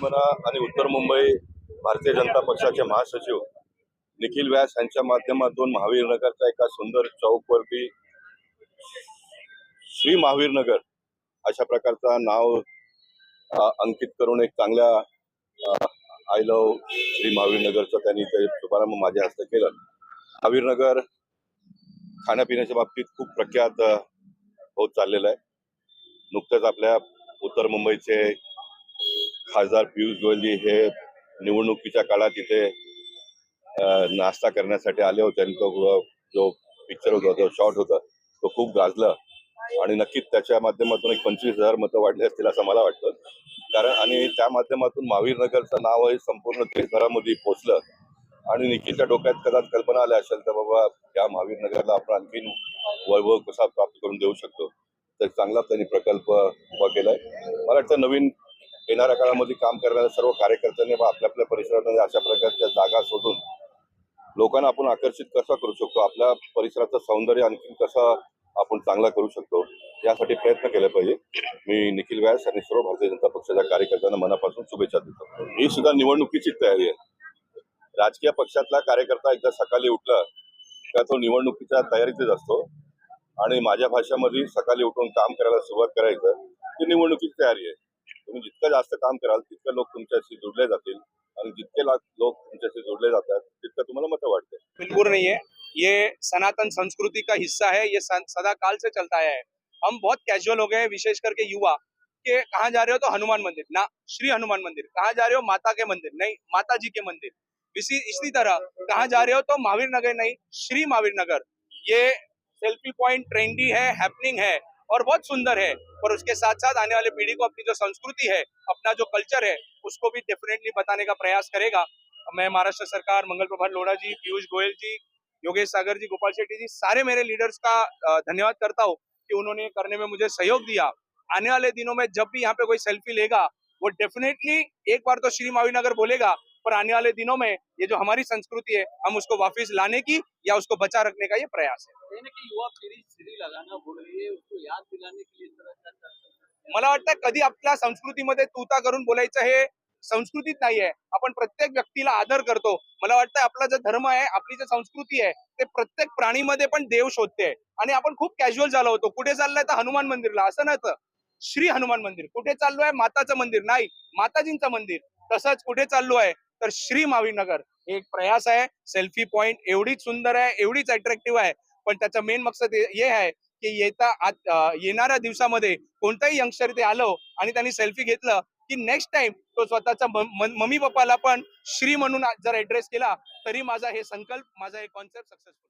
म्हणा आणि उत्तर मुंबई भारतीय जनता पक्षाचे महासचिव निखिल व्यास यांच्या माध्यमातून महावीर नगरच्या एका सुंदर चौकवरती श्री महावीर नगर अशा प्रकारचा नाव अंकित करून एक चांगल्या आय लव श्री महावीरनगरचं त्यांनी ते शुभारंभ माझ्या हस्ते केलं. महावीर नगर खाण्यापिण्याच्या बाबतीत खूप प्रख्यात होत चाललेलं आहे. नुकतंच आपल्या उत्तर मुंबईचे खासदार पियुष गोयलजी हे निवडणुकीच्या काळात इथे नाश्ता करण्यासाठी आले होते आणि तो जो पिक्चर होता जो शॉट होता तो खूप गाजला. आणि नक्कीच त्याच्या माध्यमातून एक पंचवीस हजार मतं वाढली असतील असं मला वाटतं. कारण आणि त्या माध्यमातून महावीर नगरचं नाव हे संपूर्ण देशभरामध्ये पोचलं. आणि निखिलच्या डोक्यात कदाच कल्पना आल्या असेल तर बाबा या महावीर नगरला आपण आणखीन वैभव कसा प्राप्त करून देऊ शकतो. तर चांगला त्यांनी प्रकल्प उभा केलाय. मला वाटतं नवीन येणाऱ्या काळामध्ये काम करणाऱ्या सर्व कार्यकर्त्यांनी व आपल्या आपल्या परिसरामध्ये अशा प्रकारच्या जागा शोधून लोकांना आपण आकर्षित कसा करू शकतो? आपल्या परिसराचं सौंदर्य आणखी कसा आपण चांगला करू शकतो? यासाठी प्रयत्न केले पाहिजे. मी निखिल व्यास आणि सर्व भारतीय जनता पक्षाच्या कार्यकर्त्यांना मनापासून शुभेच्छा देतो. ही सुद्धा निवडणुकीची तयारी आहे. राजकीय पक्षातला कार्यकर्ता एकदा सकाळी उठला का तो निवडणुकीच्या तयारीतच असतो. आणि माझ्या भाषेमध्ये सकाळी उठून काम करायला सुरुवात करायचं ही निवडणुकीची तयारी आहे. तुम्ही जितकं जास्त काम कराल, तितके लोक तुमच्याशी जोडले जातील आणि जितके ला- लोक तुमच्याशी जोडले जातात, तितकं तुम्हाला मतं वाटते बिल्कुल नहीं है ये सनातन संस्कृति का हिस्सा है, ये सदा काल से चलता आया है। हम बहुत कैजुअल हो गए विशेष करके युवा। के कहा जा रहे हो तो हनुमान मंदिर। ना, श्री हनुमान मंदिर। कहाँ जा रहे हो? माता के मंदिर। नहीं माता जी के मंदिर। इसी इसी तरह, कहा जा रहे हो तो महावीर नगर नहीं, श्री महावीर नगर। ये सेल्फी पॉइंट ट्रेंडी है हैपनिंग है। और बहुत सुंदर है। और उसके साथ साथ आने वाले पीढ़ी को अपनी जो संस्कृति है, अपना जो कल्चर है, उसको भी डेफिनेटली बताने का प्रयास करेगा। मैं महाराष्ट्र सरकार, मंगल प्रभात लोढ़ा जी, पीयूष गोयल जी, योगेश सागर जी, गोपाल शेट्टी जी, सारे मेरे लीडर्स का धन्यवाद करता हूँ कि उन्होंने करने में मुझे सहयोग दिया। आने वाले दिनों में जब भी यहाँ पे कोई सेल्फी लेगा, वो डेफिनेटली एक बार तो श्री मावी नगर बोलेगा पर आने वाले दिनों में ये जो हमारी संस्कृति है हम उसको वापस लाने की या उसको बचा रखने का ये प्रयास है। युवा पीढ़ी लगाना रही उसको याद दिलाने के लिए। मला वाटतं कधी आपल्या संस्कृतीमध्ये तूता करून बोलायचं हे संस्कृतीत नाही आहे आपण प्रत्येक व्यक्तीला आदर करतो. मला वाटतं आपला जो धर्म आहे आपली जी संस्कृती आहे ते प्रत्येक प्राणीमध्ये पण देव शोधते. आणि आपण खूप कॅज्युअल झालो होतो. कुठे चाललाय तर हनुमान मंदिरला? असं नव्हतं श्री हनुमान मंदिर. कुठे चाललोय? माताचं मंदिर. नाही माताजींचं मंदिर. तसंच कुठे चाललो आहे तर श्री मावीनगर हे एक प्रयास आहे. सेल्फी पॉइंट एवढीच सुंदर आहे एवढीच अट्रॅक्टिव्ह आहे. पण त्याचा मेन मकसद हे आहे की येता येणाऱ्या दिवसामध्ये कोणताही यंगस्टर ते आलो आणि त्यांनी सेल्फी घेतलं की नेक्स्ट टाइम तो स्वतःचा मम्मी पप्पाला पण श्री म्हणून जर ऍड्रेस केला तरी माझा हे संकल्प माझा हे कॉन्सेप्ट सक्सेसफुल